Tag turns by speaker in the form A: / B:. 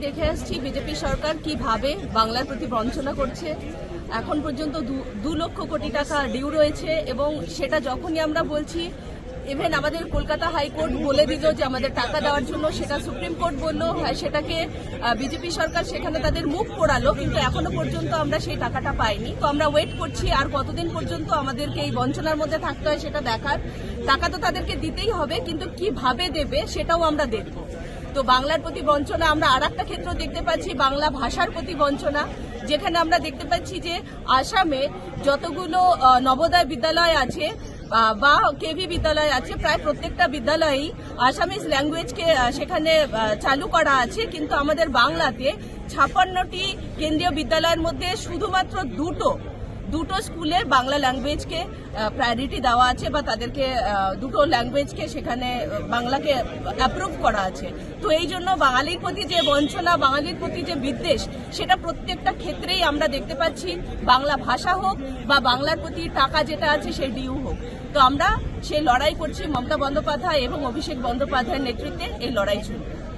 A: দেখে আসছি বিজেপি সরকার কীভাবে বাংলার প্রতি বঞ্চনা করছে। এখন পর্যন্ত দু- লক্ষ কোটি টাকা ডিউ রয়েছে এবং সেটা যখনই আমরা বলছি ইভেন আমাদের কলকাতা হাইকোর্ট বলে দিল যে আমাদের টাকা দেওয়ার জন্য সেটা সুপ্রিম কোর্ট বলল হ্যাঁ, সেটাকে বিজেপি সরকার সেখানে তাদের মুখ পোড়ালো কিন্তু এখনও পর্যন্ত আমরা সেই টাকাটা পাইনি। তো আমরা ওয়েট করছি আর কতদিন পর্যন্ত আমাদেরকে এই বঞ্চনার মধ্যে থাকতে হয় সেটা দেখার। টাকা তো তাদেরকে দিতেই হবে কিন্তু কীভাবে দেবে সেটাও আমরা দেখব। তো বাংলার প্রতি বঞ্চনা, আমরা আর ক্ষেত্র দেখতে পাচ্ছি, বাংলা ভাষার প্রতি বঞ্চনা, যেখানে আমরা দেখতে পাচ্ছি যে আসামে যতগুলো নবোদয় বিদ্যালয় আছে বা কেভি বিদ্যালয় আছে, প্রায় প্রত্যেকটা বিদ্যালয়েই আসামিজ ল্যাঙ্গুয়েজকে সেখানে চালু করা আছে, কিন্তু আমাদের বাংলাতে ছাপান্নটি কেন্দ্রীয় বিদ্যালয়ের মধ্যে শুধুমাত্র দুটো দুটো স্কুলে বাংলা ল্যাঙ্গুয়েজকে প্রায়োরিটি দেওয়া আছে বা তাদেরকে দুটো ল্যাঙ্গুয়েজকে সেখানে বাংলাকে অ্যাপ্রুভ করা আছে। তো এই জন্য বাঙালির প্রতি যে বঞ্চনা, বাঙালির প্রতি যে বিদ্বেষ, সেটা প্রত্যেকটা ক্ষেত্রেই আমরা দেখতে পাচ্ছি। বাংলা ভাষা হোক বা বাংলার প্রতি টাকা যেটা আছে সেই ডিউ হোক। তো আমরা সেই লড়াই করছি মমতা বন্দ্যোপাধ্যায় এবং অভিষেক বন্দ্যোপাধ্যায়ের নেতৃত্বে এই লড়াই চলবে